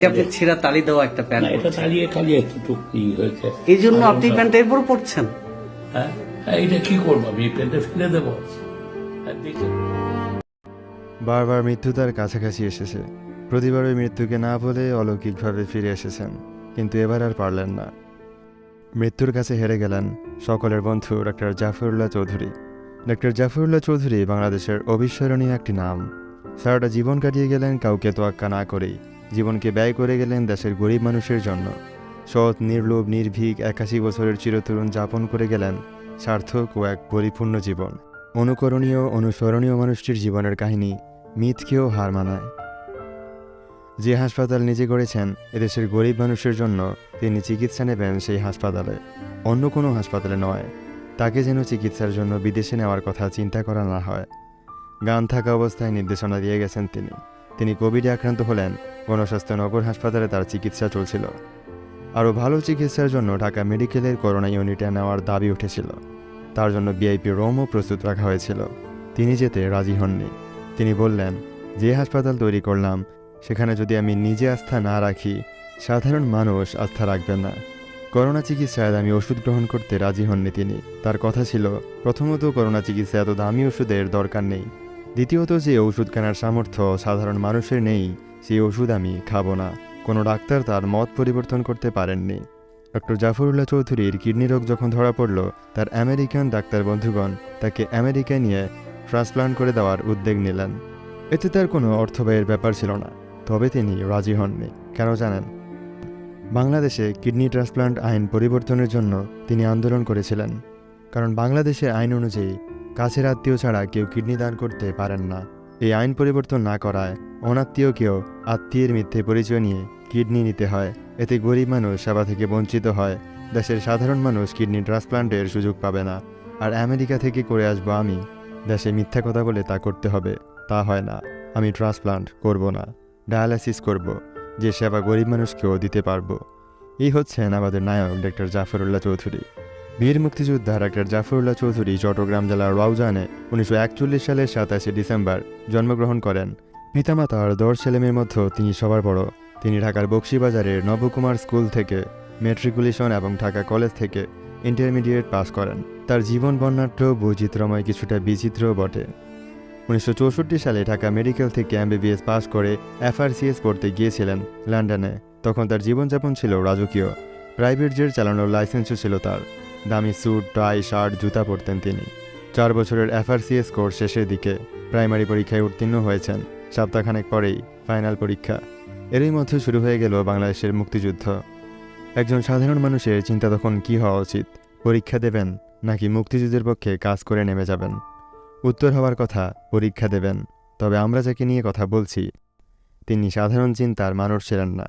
আপনি ছেঁড়া তালি দেওয়া একটা প্যান্ট এটা। চালিয়ে চালিয়ে একটু হয়েছে। এই জন্য আপনি প্যান্টটা এরপর পড়ছেন হ্যাঁ হ্যাঁ, এটা কি করব আমি? প্যান্টটা ফেলে দেবো। হ্যাঁ, বারবার মৃত্যু তার কাছাকাছি এসেছে। প্রতিবারই মৃত্যুকে না বলে অলৌকিকভাবে ফিরে এসেছেন কিন্তু এবার আর পারলেন না। মৃত্যুর কাছে হেরে গেলেন সকলের বন্ধু ডক্টর জাফরুল্লাহ চৌধুরী। ডক্টর জাফরুল্লাহ চৌধুরী বাংলাদেশের অবিস্মরণীয় একটি নাম। সারাটা জীবন কাটিয়ে গেলেন কাউকে তোয়াক্কা না করেই। জীবনকে ব্যয় করে গেলেন দেশের গরিব মানুষের জন্য। সৎ, নির্লোভ, নির্ভীক, একাশি বছরের চিরতরুণ যাপন করে গেলেন সার্থক ও এক পরিপূর্ণ জীবন। অনুকরণীয়, অনুসরণীয় মানুষটির জীবনের কাহিনী মিথকেও হার মানায়। যে হাসপাতাল নিজে গড়েছেন, এদেশের গরিব মানুষের জন্য তিনি চিকিৎসা নেবেন সেই হাসপাতালে। অন্য কোনো হাসপাতালে নয়। তাকে যেন চিকিৎসার জন্য বিদেশে নেওয়ার কথা চিন্তা করা না হয়। গান থাকা অবস্থায় নির্দেশনা দিয়ে গেছেন তিনি। তিনি কোভিডে আক্রান্ত হলেন। গণস্বাস্থ্য নগর হাসপাতালে তার চিকিৎসা চলছিল। আরও ভালো চিকিৎসার জন্য ঢাকা মেডিকেলের করোনা ইউনিটে নেওয়ার দাবি উঠেছিল। তার জন্য বিআইপি রোমও প্রস্তুত রাখা হয়েছিল। তিনি যেতে রাজি হননি। তিনি বললেন, যে হাসপাতাল তৈরি করলাম, সেখানে যদি আমি নিজে আস্থা না রাখি, সাধারণ মানুষ আস্থা রাখবেন না। করোনা চিকিৎসায় দামি ওষুধ গ্রহণ করতে রাজি হননি তিনি। তার কথা ছিল, প্রথমত করোনা চিকিৎসা এত দামি ওষুধের দরকার নেই। দ্বিতীয়ত যে ওষুধ কেনার সামর্থ্য সাধারণ মানুষের নেই সেই ওষুধ আমি খাব না। কোনো ডাক্তার তার মত পরিবর্তন করতে পারেননি। ডক্টর জাফরুল্লাহ চৌধুরীর কিডনি রোগ যখন ধরা পড়ল, তার আমেরিকান ডাক্তার বন্ধুগণ তাকে আমেরিকায় নিয়ে ট্রান্সপ্লান্ট করে দেওয়ার উদ্যোগ নিলেন। এতে তার কোনো অর্থ ব্যয়ের ব্যাপার ছিল না, তবে তিনি রাজি হননি। কেন জানেন? বাংলাদেশে কিডনি ট্রান্সপ্লান্ট আইন পরিবর্তনের জন্য তিনি আন্দোলন করেছিলেন। কারণ বাংলাদেশের আইন অনুযায়ী কাছের আত্মীয় ছাড়া কেউ কিডনি দান করতে পারেন না। এই আইন পরিবর্তন না করায় অনাত্মীয়কেও আত্মীয়ের মিথ্যে পরিচয় নিয়ে কিডনি নিতে হয়। এতে গরিব মানুষ সেবা থেকে বঞ্চিত হয়। দেশের সাধারণ মানুষ কিডনি ট্রান্সপ্লান্টের সুযোগ পাবে না। আর আমেরিকা থেকে করে আসব আমি। দেশে মিথ্যা কথা বলে তা করতে হবে। তা হয় না। আমি ট্রান্সপ্লান্ট করব না। ডায়ালাসিস করব। যে সেবা গরিব মানুষকেও দিতে পারব। এই হচ্ছেন আমাদের নায়ক ডক্টর জাফরুল্লাহ চৌধুরী। বীর মুক্তিযোদ্ধা ডাক্তার জাফরুল্লাহ চৌধুরী চট্টগ্রাম জেলার রাউজানে উনিশশো একচল্লিশ সালের সাতাশে ডিসেম্বর জন্মগ্রহণ করেন। পিতামাতার দশ ছেলেমেয়ের মধ্যে তিনি সবার বড়। তিনি ঢাকার বক্সিবাজারের নবকুমার স্কুল থেকে মেট্রিকুলেশন এবং ঢাকা কলেজ থেকে ইন্টারমিডিয়েট পাস করেন। তার জীবন বর্ণাঢ্য, বৈচিত্র্যময়, কিছুটা বিচিত্রও বটে। উনিশশো চৌষট্টি সালে ঢাকা মেডিকেল থেকে এমবিবিএস পাস করে এফআরসিএস পড়তে গিয়েছিলেন লন্ডনে। তখন তার জীবনযাপন ছিল রাজকীয়। প্রাইভেট জেট চালানোর লাইসেন্সও ছিল তার। দামি স্যুট, টাই, শার্ট, জুতা পরতেন তিনি। চার বছরের এফআরসিএস কোর্স শেষের দিকে প্রাইমারি পরীক্ষায় উত্তীর্ণ হয়েছেন সপ্তাহখানেক পরেই ফাইনাল পরীক্ষা। এরই মধ্যে শুরু হয়ে গেল বাংলাদেশের মুক্তিযুদ্ধ। একজন সাধারণ মানুষের চিন্তা তখন কী হওয়া উচিত? পরীক্ষা দেবেন নাকি মুক্তিযুদ্ধের পক্ষে কাজ করে নেমে যাবেন? উত্তর হওয়ার কথা, পরীক্ষা দেবেন। তবে আমরা যাকে নিয়ে কথা বলছি, তিনি সাধারণ চিন্তার মানুষ ছিলেন না।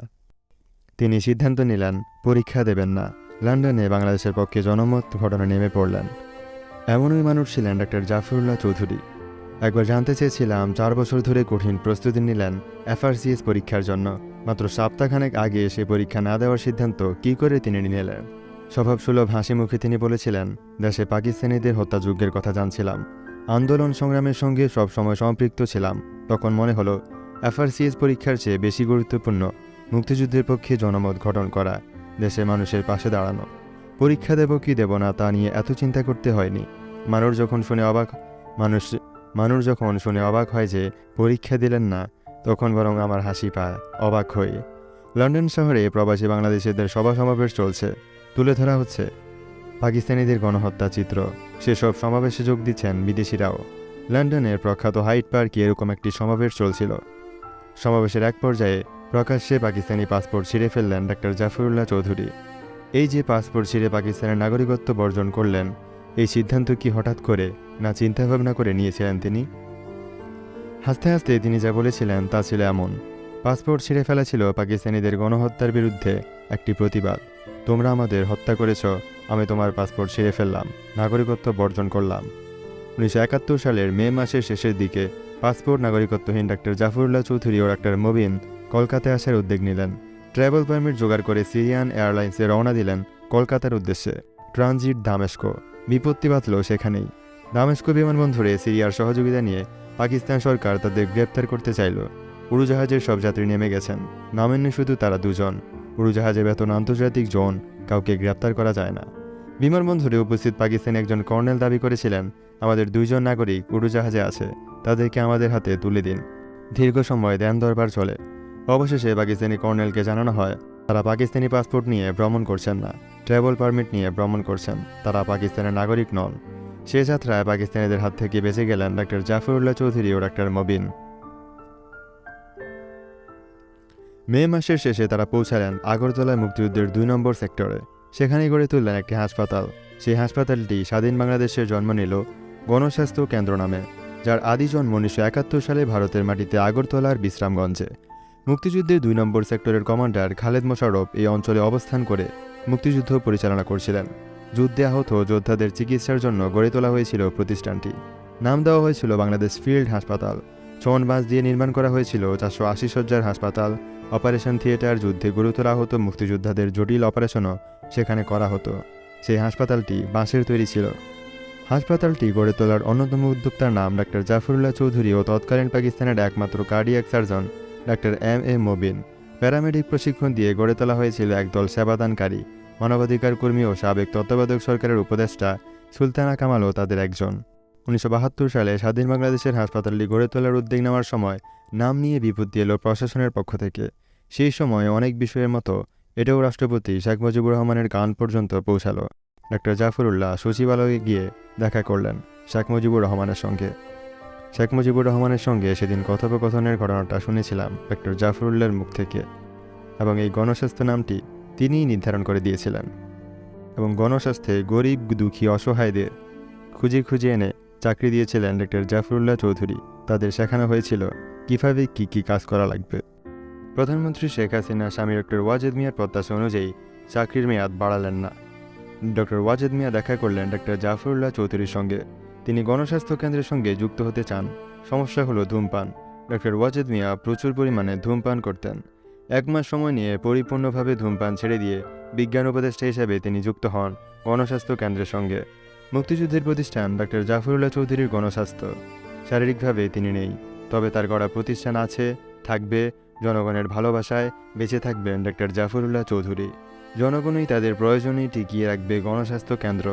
তিনি সিদ্ধান্ত নিলেন, পরীক্ষা দেবেন না। লন্ডনে বাংলাদেশের পক্ষে জনমত ঘটনা নেমে পড়লেন। এমনই মানুষ ছিলেন ডক্টর জাফরুল্লাহ চৌধুরী। একবার জানতে চেয়েছিলাম, চার বছর ধরে কঠিন প্রস্তুতি নিলেন এফআরসিএস পরীক্ষার জন্য। মাত্র সপ্তাহখানেক আগে সে পরীক্ষা না দেওয়ার সিদ্ধান্ত কি করে তিনি নিলেন? স্বভাবসুলভ হাসি মুখে তিনি বলেছিলেন, দেশে পাকিস্তানিদের হত্যাযজ্ঞের কথা জানছিলাম। আন্দোলন সংগ্রামের সঙ্গে সবসময় সম্পৃক্ত ছিলাম। তখন মনে হলো, এফআরসিএস পরীক্ষার চেয়ে বেশি গুরুত্বপূর্ণ মুক্তিযুদ্ধের পক্ষে জনমত গঠন করা। দেশের মানুষের পাশে দাঁড়ানো। পরীক্ষা দেব কি দেব না তা নিয়ে এত চিন্তা করতে হয়নি। মানুষ যখন শুনে অবাক, মানুষ মানুষ যখন শুনে অবাক হয় যে পরীক্ষা দিলেন না, তখন বরং আমার হাসি পায়, অবাক হয়ে লন্ডন শহরে প্রবাসী বাংলাদেশিদের সভা সমাবেশ চলছে। তুলে ধরা হচ্ছে পাকিস্তানিদের গণহত্যা চিত্র। সেসব সমাবেশে যোগ দিচ্ছেন বিদেশিরাও। লন্ডনের প্রখ্যাত হাইট পার্কে এরকম একটি সমাবেশ চলছিল। সমাবেশের এক পর্যায়ে প্রকাশ্যে পাকিস্তানি পাসপোর্ট ছিঁড়ে ফেললেন ডাক্তার জাফরুল্লাহ চৌধুরী। এই যে পাসপোর্ট ছিঁড়ে পাকিস্তানের নাগরিকত্ব বর্জন করলেন, এই সিদ্ধান্ত কি হঠাৎ করে না চিন্তাভাবনা করে নিয়েছিলেন তিনি? হাসতে হাসতে তিনি যা বলেছিলেন তা ছিল এমন। পাসপোর্ট ছিঁড়ে ফেলা ছিল পাকিস্তানিদের গণহত্যার বিরুদ্ধে একটি প্রতিবাদ। তোমরা আমাদের হত্যা করেছ, আমি তোমার পাসপোর্ট ছিঁড়ে ফেললাম, নাগরিকত্ব বর্জন করলাম। উনিশশো একাত্তর সালের মে মাসের শেষের দিকে পাসপোর্ট নাগরিকত্বহীন ডাক্তার জাফরুল্লাহ চৌধুরী ও ডাক্তার মবিন কলকাতায় আসার উদ্যোগ নিলেন। ট্রাভেল পারমিট জোগাড় করে সিরিয়ান এয়ারলাইন্সে রওনা দিলেন কলকাতার উদ্দেশ্যে। ট্রানজিট দামেস্কো। বিপত্তি বাঁধল সেখানেই। দামেস্কো বিমানবন্দরে সিরিয়ার সহযোগিতা নিয়ে পাকিস্তান সরকার তাদের গ্রেপ্তার করতে চাইল। উড়োজাহাজের সব যাত্রী নেমে গেছেন। নামেননি শুধু তারা দুজন। উড়োজাহাজের বেতন আন্তর্জাতিক জোন, কাউকে গ্রেপ্তার করা যায় না। বিমানবন্দরে উপস্থিত পাকিস্তানি একজন কর্নেল দাবি করেছিলেন, আমাদের দুইজন নাগরিক উড়োজাহাজে আছে, তাদেরকে আমাদের হাতে তুলে দিন। দীর্ঘ সময় দেন দরবার চলে। অবশেষে পাকিস্তানি কর্নেলকে জানানো হয়, তারা পাকিস্তানি পাসপোর্ট নিয়ে ভ্রমণ করছেন না। ট্রাভেল পারমিট নিয়ে ভ্রমণ করছেন। তারা পাকিস্তানের নাগরিক নন। সে যাত্রায় পাকিস্তানিদের হাত থেকে বেঁচে গেলেন ডাক্তার জাফরুল্লাহ চৌধুরী ও ডাক্তার মবিন। মে মাসের শেষে তারা পৌঁছালেন আগরতলায় মুক্তিযুদ্ধের দুই নম্বর সেক্টরে। সেখানে গড়ে তুললেন একটি হাসপাতাল। সেই হাসপাতালটি স্বাধীন বাংলাদেশের জন্ম নিল গণস্বাস্থ্য কেন্দ্র নামে, যার আদি জন্ম উনিশশো একাত্তর সালে ভারতের মাটিতে আগরতলার বিশ্রামগঞ্জে। মুক্তিযুদ্ধের দুই নম্বর সেক্টরের কমান্ডার খালেদ মোশারফ এই অঞ্চলে অবস্থান করে মুক্তিযুদ্ধ পরিচালনা করছিলেন। যুদ্ধে আহত যোদ্ধাদের চিকিৎসার জন্য গড়ে তোলা হয়েছিল প্রতিষ্ঠানটি। নাম দেওয়া হয়েছিল বাংলাদেশ ফিল্ড হাসপাতাল। চন বাঁশ দিয়ে নির্মাণ করা হয়েছিল চারশো আশি সজ্জার হাসপাতাল। অপারেশন থিয়েটার যুদ্ধে গুরুতর আহত মুক্তিযোদ্ধাদের জটিল অপারেশনও সেখানে করা হতো। সেই হাসপাতালটি বাঁশের তৈরি ছিল। হাসপাতালটি গড়ে তোলার অন্যতম উদ্যোক্তার নাম ডাক্তার জাফরুল্লাহ চৌধুরী ও তৎকালীন পাকিস্তানের একমাত্র কার্ডিয়াক সার্জন ডাক্তার এম এ মবিন। প্যারামেডিক প্রশিক্ষণ দিয়ে গড়ে তোলা হয়েছিল একদল সেবাদানকারী, মানবাধিকার কর্মী ও সাবেক তত্ত্বাবধায়ক সরকারের উপদেষ্টা সুলতানা কামালও তাদের একজন। উনিশশো বাহাত্তর সালে স্বাধীন বাংলাদেশের হাসপাতালটি গড়ে তোলার উদ্যোগ নেওয়ার সময় নাম নিয়ে বিপত্তি এলো প্রশাসনের পক্ষ থেকে। সেই সময় অনেক বিষয়ের মতো এটাও রাষ্ট্রপতি শেখ মুজিবুর রহমানের গান পর্যন্ত পৌঁছালো। ডক্টর জাফরুল্লাহ সচিবালয়ে গিয়ে দেখা করলেন শেখ মুজিবুর রহমানের সঙ্গে। শেখ মুজিবুর রহমানের সঙ্গে সেদিন কথোপকথনের ঘটনাটা শুনেছিলাম ডক্টর জাফরুল্লাহর মুখ থেকে এবং এই গণস্বাস্থ্য নামটি তিনিই নির্ধারণ করে দিয়েছিলেন এবং গণস্বাস্থ্যে গরিব, দুঃখী, অসহায়দের খুঁজে খুঁজে এনে চাকরি দিয়েছিলেন ডক্টর জাফরুল্লাহ চৌধুরী। তাদের শেখানো হয়েছিল কীভাবে কী কী কাজ করা লাগবে। প্রধানমন্ত্রী শেখ হাসিনা, স্বামী ডক্টর ওয়াজেদ মিয়ার প্রত্যাশা অনুযায়ী চাকরির মেয়াদ বাড়ালেন না। ডক্টর ওয়াজেদ মিয়া দেখা করলেন ডক্টর জাফরুল্লাহ চৌধুরীর সঙ্গে। তিনি গণস্বাস্থ্য কেন্দ্রের সঙ্গে যুক্ত হতে চান। সমস্যা হলো ধূমপান। ডক্টর ওয়াজেদ মিয়া প্রচুর পরিমাণে ধূমপান করতেন। এক মাস সময় নিয়ে পরিপূর্ণভাবে ধূমপান ছেড়ে দিয়ে বিজ্ঞান উপদেষ্টা হিসেবে তিনি যুক্ত হন গণস্বাস্থ্য কেন্দ্রের সঙ্গে। মুক্তিযুদ্ধের প্রতিষ্ঠান ডক্টর জাফরুল্লাহ চৌধুরীর গণস্বাস্থ্য। শারীরিকভাবে তিনি নেই, তবে তার গড়া প্রতিষ্ঠান আছে, থাকবে, জনগণের ভালোবাসায় বেঁচে থাকবেন ডক্টর জাফরুল্লাহ চৌধুরী। জনগণই তাদের প্রয়োজনেই টিকিয়ে রাখবে গণস্বাস্থ্য কেন্দ্র।